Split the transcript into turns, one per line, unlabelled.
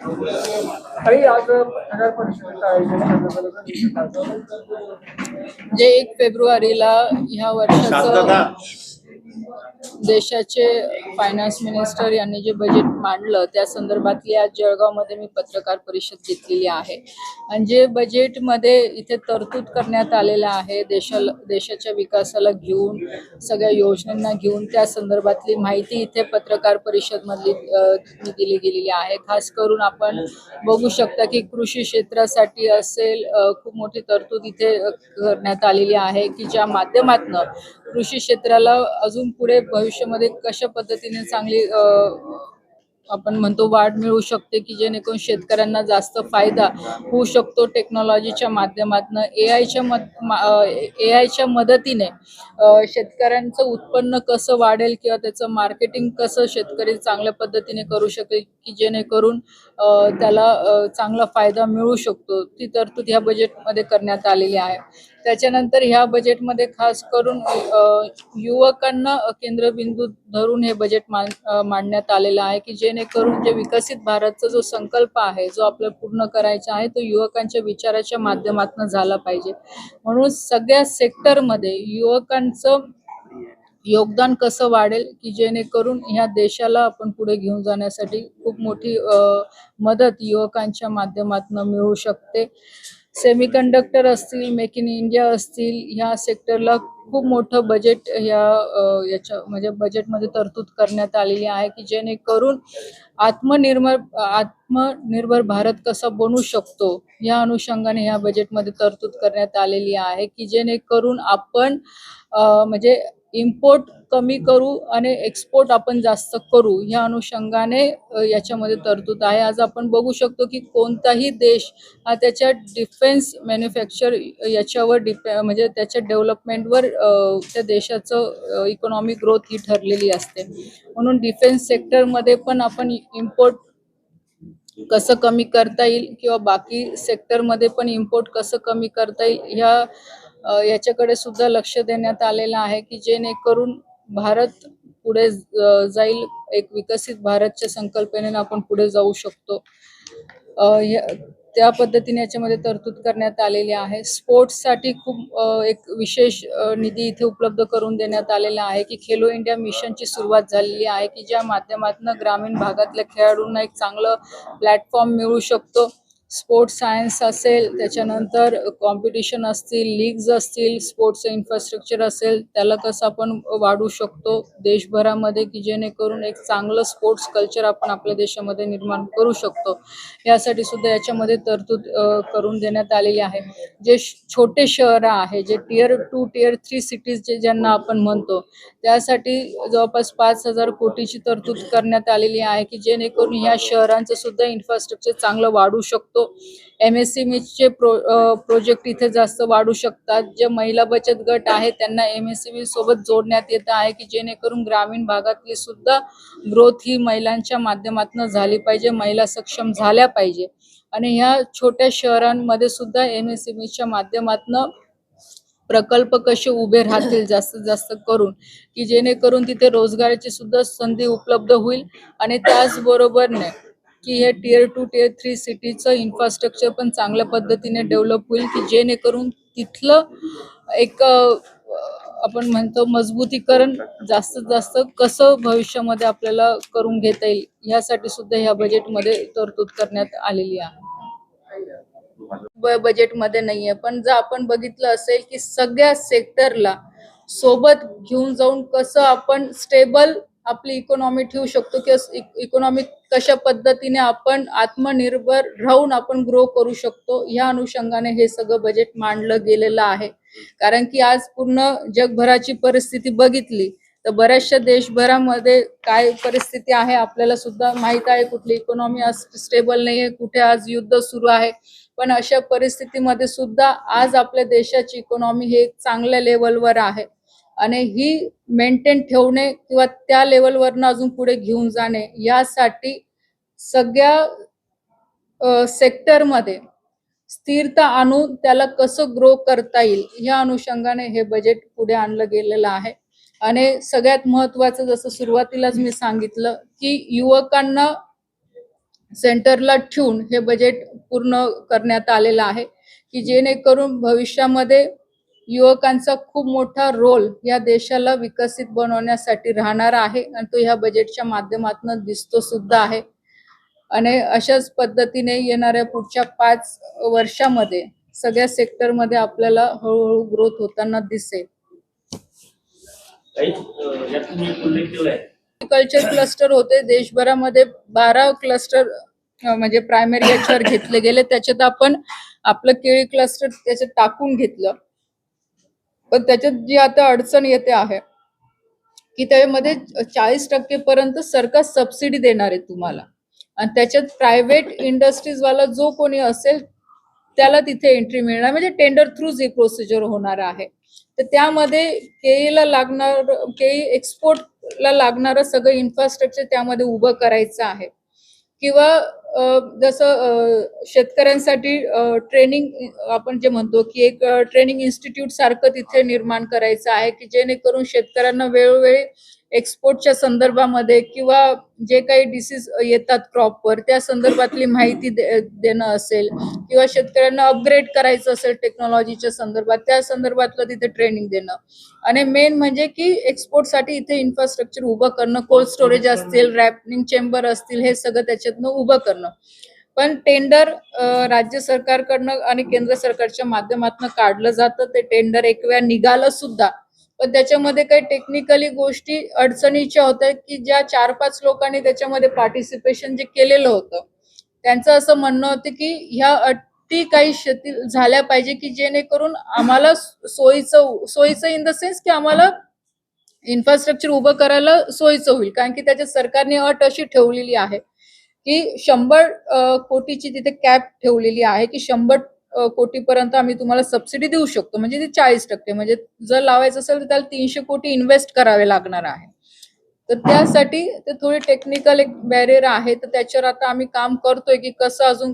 आणि आज पत्रकार परिषदेचं आयोजन करण्यात आलं होतं.
जे एक फेब्रुवारीला ह्या वर्षाचं देशाचे फायनान्स मिनिस्टर यांनी जे बजेट मांडलं त्या संदर्भातली आज जळगावमध्ये मी पत्रकार परिषद घेतलेली आहे. आणि जे बजेटमध्ये इथे तरतूद करण्यात आलेलं आहे देशाला देशाच्या विकासाला घेऊन सगळ्या योजनांना घेऊन त्या संदर्भातली माहिती इथे पत्रकार परिषदमधली दिली गेलेली आहे. खास करून आपण बघू शकता की कृषी क्षेत्रासाठी असेल खूप मोठी तरतूद इथे करण्यात आलेली आहे की ज्या माध्यमातनं कृषी क्षेत्राला अजून पुढे भविष्यामध्ये कशा पद्धतीने चांगली अ, आपण म्हणतो वाढ मिळू शकते की जेणेकरून शेतकऱ्यांना जास्त फायदा होऊ शकतो टेक्नॉलॉजीच्या माध्यमातून ए आयच्या मद ए आयच्या मदतीने शेतकऱ्यांचं उत्पन्न कसं वाढेल किंवा त्याचं मार्केटिंग कसं शेतकरी चांगल्या पद्धतीने करू शकेल की जेणेकरून त्याला चांगला फायदा मिळू शकतो. ती तरतूद ह्या बजेटमध्ये करण्यात आलेली आहे. त्याच्यानंतर ह्या बजेटमध्ये खास करून युवकांना केंद्रबिंदू धरून हे बजेट मान मांडण्यात आलेलं आहे की जेणेकरून जे विकसित भारतचा जो संकल्प आहे जो आपल्याला पूर्ण करायचा आहे तो युवकांच्या विचाराच्या माध्यमातून झाला पाहिजे. म्हणून सगळ्या सेक्टरमध्ये युवकांचं योगदान कसं वाढेल की जेणेकरून ह्या देशाला आपण पुढे घेऊन जाण्यासाठी खूप मोठी मदत युवकांच्या माध्यमातून मिळू शकते. सेमीकंडक्टर असतील मेक इन इंडिया असतील ह्या सेक्टरला खूप मोठं बजेट ह्या याच्या म्हणजे बजेटमध्ये तरतूद करण्यात आलेली आहे की जेणेकरून आत्मनिर्भर आत्मनिर्भर भारत कसा बनू शकतो? या अनुषंगाने ह्या बजेटमध्ये तरतूद करण्यात आलेली आहे की जेणेकरून आपण म्हणजे इम्पोर्ट कमी करू आणि एक्सपोर्ट आपण जास्त करू या अनुषंगाने याच्यामध्ये तरतूद आहे. आज आपण बघू शकतो की कोणताही देश हा त्याच्या डिफेन्स मॅन्युफॅक्चर याच्यावर डिपे म्हणजे त्याच्या डेव्हलपमेंटवर त्या देशाचं इकॉनॉमिक ग्रोथ ही ठरलेली असते. म्हणून डिफेन्स सेक्टरमध्ये पण आपण इम्पोर्ट कसं कमी करता येईल किंवा बाकी सेक्टरमध्ये पण इम्पोर्ट कसं कमी करता येईल ह्या याच्याकडे सुद्धा लक्ष देण्यात आलेलं आहे की जेणेकरून भारत पुढे जाईल एक विकसित भारतच्या संकल्पनेने आपण पुढे जाऊ शकतो. त्या पद्धतीने याच्यामध्ये तरतूद करण्यात आलेली आहे. स्पोर्ट्ससाठी खूप एक विशेष निधी इथे उपलब्ध करून देण्यात आलेला आहे की खेलो इंडिया मिशनची सुरुवात झालेली आहे की ज्या माध्यमातून ग्रामीण भागातल्या खेळाडूंना एक चांगलं प्लॅटफॉर्म मिळू शकतो. स्पोर्ट्स सायन्स असेल त्याच्यानंतर कॉम्पिटिशन असतील लीग्ज असतील स्पोर्ट्सचं इन्फ्रास्ट्रक्चर असेल त्याला कसं आपण वाढू शकतो देशभरामध्ये की जेणेकरून एक चांगलं स्पोर्ट्स कल्चर आपण आपल्या देशामध्ये निर्माण करू शकतो. यासाठी सुद्धा याच्यामध्ये तरतूद करून देण्यात आलेली आहे. जे छोटे शहरं आहे जे tier two tier three cities जे ज्यांना आपण म्हणतो त्यासाठी जवळपास पाच हजार कोटीची तरतूद करण्यात आलेली आहे की जेणेकरून ह्या शहरांचं सुद्धा इन्फ्रास्ट्रक्चर चांगलं वाढू शकतो. एम एस चे प्रो अ, प्रोजेक्ट इथे जास्त वाढू शकतात. जे महिला बचत गट आहे त्यांना एम एस सोबत जोडण्यात येत आहे की जेणेकरून ग्रामीण भागातली सुद्धा ग्रोथ ही महिलांच्या माध्यमातून झाली पाहिजे महिला सक्षम झाल्या पाहिजे. आणि ह्या छोट्या शहरांमध्ये सुद्धा एम एस च्या माध्यमातून प्रकल्प कसे उभे राहतील जास्तीत जास्त करून की जेणेकरून तिथे रोजगाराची सुद्धा संधी उपलब्ध होईल. आणि त्याचबरोबरने की हे टिअर टू टिअर थ्री सिटीचं इन्फ्रास्ट्रक्चर पण चांगल्या पद्धतीने डेव्हलप होईल की जेणेकरून तिथलं एक आपण म्हणतो मजबूतीकरण जास्तीत जास्त कसं भविष्यामध्ये आपल्याला करून घेता येईल यासाठी सुद्धा ह्या बजेटमध्ये तरतूद करण्यात आलेली आहे. बजेटमध्ये नाही नाहीये पण जर आपण बघितलं असेल की सगळ्या सेक्टरला सोबत घेऊन जाऊन कसं आपण स्टेबल आपली इकॉनॉमी ठेवू शकतो किंवा इकॉनॉमी e- कशा पद्धतीने आपण आत्मनिर्भर राहून आपण ग्रो करू शकतो या अनुषंगाने हे सगळं बजेट मांडलं गेलेलं आहे. कारण की आज पूर्ण जगभराची परिस्थिती बघितली तर बऱ्याचशा देशभरामध्ये काय परिस्थिती आहे आपल्याला सुद्धा माहीत आहे. कुठली इकॉनॉमी आज स्टेबल आहे कुठे आज युद्ध सुरू आहे. पण अशा परिस्थितीमध्ये सुद्धा आज आपल्या देशाची इकॉनॉमी हे चांगल्या लेवलवर आहे. आणि ही मेंटेन ठेवणे किंवा त्या लेवलवरनं अजून पुढे घेऊन जाणे यासाठी सगळ्या सेक्टरमध्ये स्थिरता आणून त्याला कसं ग्रो करता येईल या अनुषंगाने हे बजेट पुढे आणलं गेलेलं आहे. आणि सगळ्यात महत्वाचं जसं सुरुवातीलाच मी सांगितलं की युवकांना सेंटरला ठेवून हे बजेट पूर्ण करण्यात आलेलं आहे की जेणेकरून भविष्यामध्ये युवकांचा खूप मोठा रोल या देशाला विकसित बनवण्यासाठी राहणार आहे आणि तो ह्या बजेटच्या माध्यमातून दिसतो सुद्धा आहे. आणि अशाच पद्धतीने येणाऱ्या पुढच्या पाच वर्षामध्ये सगळ्या सेक्टरमध्ये आपल्याला हळूहळू ग्रोथ होताना दिसेल. कल्चर क्लस्टर होते. देशभरामध्ये बारा क्लस्टर म्हणजे प्रायमरी याच्यावर घेतले गेले. त्याच्यात आपण आपलं केळी क्लस्टर त्याच्यात टाकून घेतलं. पण त्याच्यात जी आता अडचण येते आहे की त्यामध्ये चाळीस टक्के पर्यंत सरकार सबसिडी देणार आहे तुम्हाला. आणि त्याच्यात प्रायव्हेट इंडस्ट्रीज वाला जो कोणी असेल त्याला तिथे एंट्री मिळणार. म्हणजे टेंडर थ्रूच ही प्रोसिजर होणार आहे. तर त्यामध्ये केईला लागणार केई एक्सपोर्टला लागणारं सगळं इन्फ्रास्ट्रक्चर त्यामध्ये उभं करायचं आहे. किंवा जसं अ, शेतकऱ्यांसाठी ट्रेनिंग आपण जे म्हणतो की एक ट्रेनिंग इन्स्टिट्यूट सारखं तिथे निर्माण करायचं आहे की जेणेकरून शेतकऱ्यांना वेळोवेळी एक्सपोर्टच्या संदर्भामध्ये किंवा जे काही डिसीज येतात क्रॉपवर त्या संदर्भातली माहिती दे- देणं असेल किंवा शेतकऱ्यांना अपग्रेड करायचं असेल टेक्नॉलॉजीच्या संदर्भात त्या संदर्भातलं तिथे ट्रेनिंग देणं. आणि मेन म्हणजे की एक्सपोर्टसाठी इथे इन्फ्रास्ट्रक्चर उभं करणं कोल्ड स्टोरेज असतील रॅपनिंग चेंबर असतील हे सगळं त्याच्यातनं उभं करणं. पण टेंडर राज्य सरकारकडनं आणि केंद्र सरकारच्या माध्यमातून काढलं जातं ते टेंडर एक वेळा निघालं सुद्धा पण त्याच्यामध्ये काही टेक्निकली गोष्टी अडचणीच्या होत्या की ज्या चार पाच लोकांनी त्याच्यामध्ये पार्टिसिपेशन जे केलेलं होतं त्यांचं असं म्हणणं होतं की ह्या अटी काही शिथिल झाल्या पाहिजे की जेणेकरून आम्हाला सोयीचं सोयीचं इन द सेन्स की आम्हाला इन्फ्रास्ट्रक्चर उभं करायला सोयीचं होईल. कारण की त्याच्यात सरकारने अट अशी ठेवलेली आहे की शंभर कोटीची तिथे कॅप ठेवलेली आहे की शंभर कोटीपर्यंत आम्ही तुम्हाला सबसिडी देऊ शकतो. म्हणजे ते चाळीस टक्के. म्हणजे जर लावायचं असेल तर त्याला तीनशे कोटी इन्व्हेस्ट करावे लागणार आहे. तर त्यासाठी ते थोडी टेक्निकल एक बॅरियर आहे. तर त्याच्यावर आता आम्ही काम करतोय की कसं अजून